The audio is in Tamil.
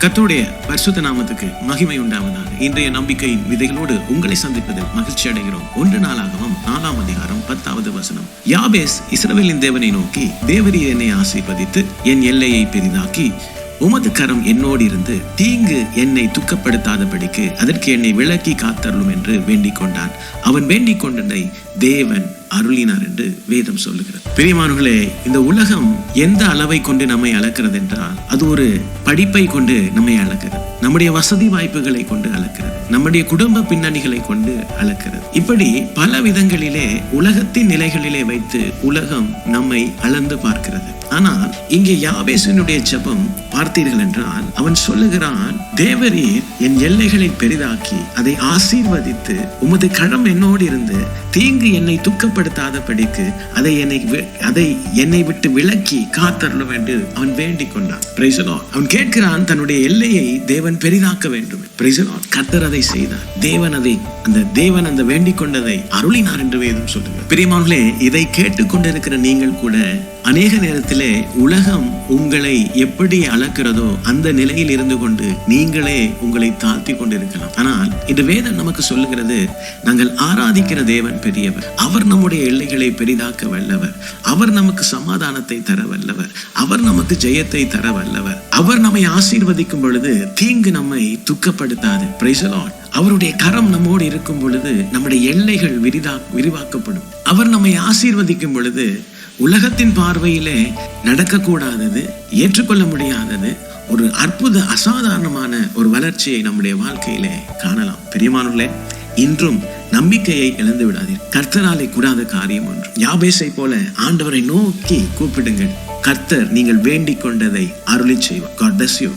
கத்தோடைய பரிசுத்த நாமத்துக்கு மகிமை உண்டாவதாக. இன்றைய நம்பிக்கையின் விதைகளோடு உங்களை சந்திப்பதில் மகிழ்ச்சி அடைகிறோம். ஒன்று நாளாகவும் நாலாம் அதிகாரம் பத்தாவது வசனம். யாபேஸ் இஸ்ரவேலின் தேவனை நோக்கி தேவரீர் என்னை ஆசீர்வதித்து என் எல்லையை பெரிதாக்கி உமது கரம் என்னோடு இருந்து தீங்கு என்னை துக்கப்படுத்தாதபடிக்கு அதற்கு என்னை விலக்கி காத்தருளும் என்று வேண்டிக் கொண்டான் அவன் வேண்டிக் கொண்டதை தேவன் அருளினார் என்று வேதம் சொல்லுகிறது. பிரியமானவர்களே இந்த உலகம் எந்த அளவை கொண்டு நம்மை அளக்கிறது என்றால் அது ஒரு படிப்பை கொண்டு நம்மை அளக்கிறது. நம்முடைய வசதி வாய்ப்புகளை கொண்டு அளக்கிறது. நம்முடைய குடும்ப பின்னணிகளை கொண்டு அளக்கிறது. இப்படி பல விதங்களிலே உலகத்தின் நிலைகளிலே வைத்து உலகம் நம்மை அளந்து பார்க்கிறது. ஆனால் இங்கே யாவேசனுடைய ஜெபம் பார்த்தீர்கள் என்றால் அவன் சொல்லுகிறான் தேவரீர் என் எல்லைகளை பெரிதாக்கி அதை ஆசீர்வதித்து உமது கரம் என்னோடு இருந்து தீங்கு என்னை துக்கப்படுத்தாதபடிக்கு அதை என்னை அதை என்னை விட்டு விலக்கி காத்தரணும் என்று அவன் வேண்டிக் கொண்டான். அவன் கேட்கிறான் தன்னுடைய எல்லையை தேவன் பெரிதாக்க வேண்டும். கத்தர் அதை செய்தார். தேவன் அதை அந்த தேவன் அந்த வேண்டிக் கொண்டதை அருளினார் என்று வேதம் சொல்லுங்க பிரியமானங்களே இதை கேட்டுக்கொண்டிருக்கிற நீங்கள் கூட அநேக நேரத்திலே உலகம் உங்களை எப்படி அளக்கிறதோ அந்த நிலையில் இருந்து கொண்டு நீங்களே உங்களை தாழ்த்தி கொண்டிருக்கலாம். ஆனால் இந்த வேதம் நமக்கு சொல்லுகிறது நாங்கள் ஆராதிக்கிற தேவன் பெரியவர். அவர் நம்முடைய எல்லைகளை பெரிதாக்க வல்லவர். அவர் நமக்கு சமாதானத்தை தர வல்லவர். அவர் நமக்கு ஜெயத்தை தர வல்லவர். அவர் நம்மை ஆசீர்வதிக்கும் பொழுது தீங்கு நம்மை துக்கப்படுத்தாது. Praise அவருடைய கரம் நம்மோடு இருக்கும் பொழுது நம்முடைய எல்லைகள் விரிதா விரிவாக்கப்படும். அவர் நம்மை ஆசீர்வதிக்கும் பொழுது உலகத்தின் பார்வையிலே நடக்கக்கூடாதது ஏற்றுக்கொள்ள முடியாதது ஒரு அற்புத அசாதாரணமான ஒரு வளர்ச்சியை நம்முடைய வாழ்க்கையிலே காணலாம். பெரியமானுள்ளே இன்றும் நம்பிக்கையை இழந்து விடாதீர். கர்த்தராலே கூடாத காரியம் ஒன்று. யாபேசை போல ஆண்டவரை நோக்கி கூப்பிடுங்கள். கர்த்தர் நீங்கள் வேண்டிக் கொண்டதை அருளி செய்வார். God bless you